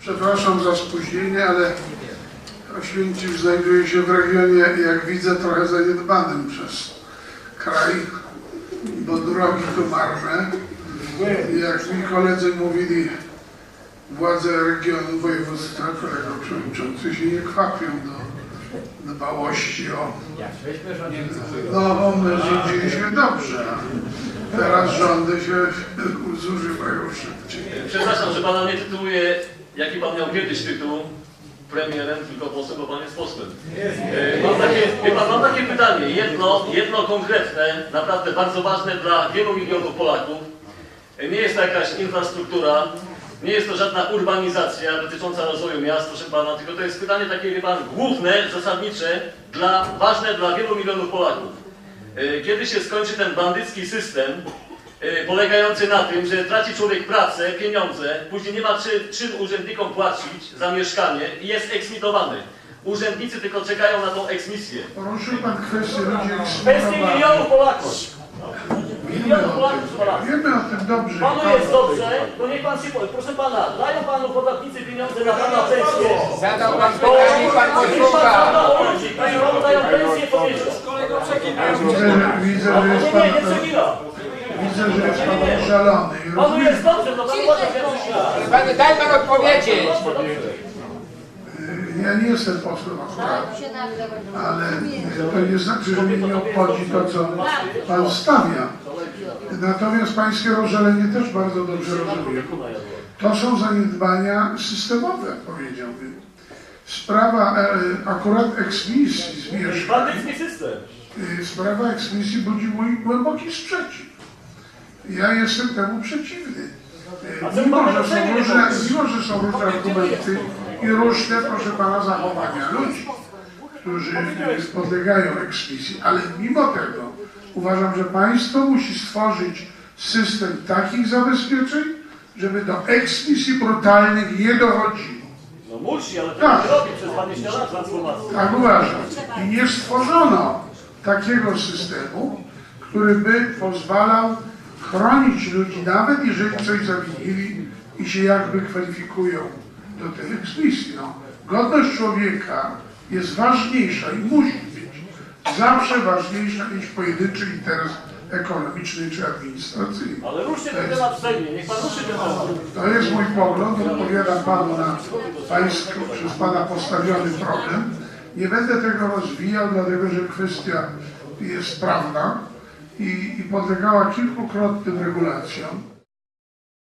Przepraszam za spóźnienie, ale Oświęcim znajduje się w regionie, jak widzę, trochę zaniedbanym przez kraj, bo drogi tu marne. Jak mi koledzy mówili, władze regionu województwa, kolega przewodniczący się nie kwapią do dbałości o... No, my rządziliśmy dobrze, a teraz rządy się zużywają szybciej. Przepraszam, że pana nie tytułuję, jaki pan miał kiedyś tytuł premierem, tylko poseł, bo pan jest posłem. E, Mam takie, pan, mam takie pytanie, jedno, jedno konkretne, naprawdę bardzo ważne dla wielu milionów Polaków. E, Nie jest to jakaś infrastruktura, nie jest to żadna urbanizacja dotycząca rozwoju miast, proszę pana, tylko to jest pytanie takie, wie pan, główne, zasadnicze, dla, ważne dla wielu milionów Polaków. E, Kiedy się skończy ten bandycki system, polegający na tym, że traci człowiek pracę, pieniądze, później nie ma czy, czym urzędnikom płacić za mieszkanie i jest eksmitowany. Urzędnicy tylko czekają na tą eksmisję. Poruszył Pan kwestię ludzi eksmitowanych. milionów Polaków. Milionów Polaków, Polaków. Wiemy o tym dobrze. Panu jest dobrze, to niech pan się powie. Proszę pana, dają panu podatnicy pieniądze na pana pensję. Zadał pan pytanie, pan niech pan posłucha. ludzi, którzy panu dają pensję, powiedział. Widzę, że, jest Nie, Pan, nie, nie przegina. Widzę, że jest Pan szalony. Panu jest dobrze, to pan uważa, że ja przegina. Pan, daj pan odpowiedzieć. ja nie jestem posłem akurat, ale to nie znaczy, że mnie nie obchodzi to, co Pan stawia. Natomiast Pańskie rozżalenie też bardzo dobrze rozumiem. To są zaniedbania systemowe, powiedziałbym. Sprawa e, akurat eksmisji z mieszkań. Bandycki system. Y, Sprawa eksmisji budzi mój głęboki sprzeciw. Ja jestem temu przeciwny. Y, Mimo, że są różne, mimo, że są różne argumenty i różne, proszę pana, zachowania ludzi, którzy podlegają eksmisji, ale mimo tego uważam, że państwo musi stworzyć system takich zabezpieczeń, żeby do eksmisji brutalnych nie dochodziło. No musi, ale to Tak. nie robi przez 20 lat transformacji. Tak uważam. I nie stworzono takiego systemu, który by pozwalał chronić ludzi, nawet jeżeli coś zawinili i się jakby kwalifikują do tej eksmisji. No, godność człowieka jest ważniejsza i musi być zawsze ważniejsza niż pojedynczy interes ekonomiczny czy administracyjny. Ale ruszcie ten temat w Sejmie, niech pan ruszy ten temat. To jest mój pogląd, odpowiadam panu na pański, przez pana postawiony problem. Nie będę tego rozwijał, dlatego że kwestia jest prawna i, i podlegała kilkukrotnym regulacjom.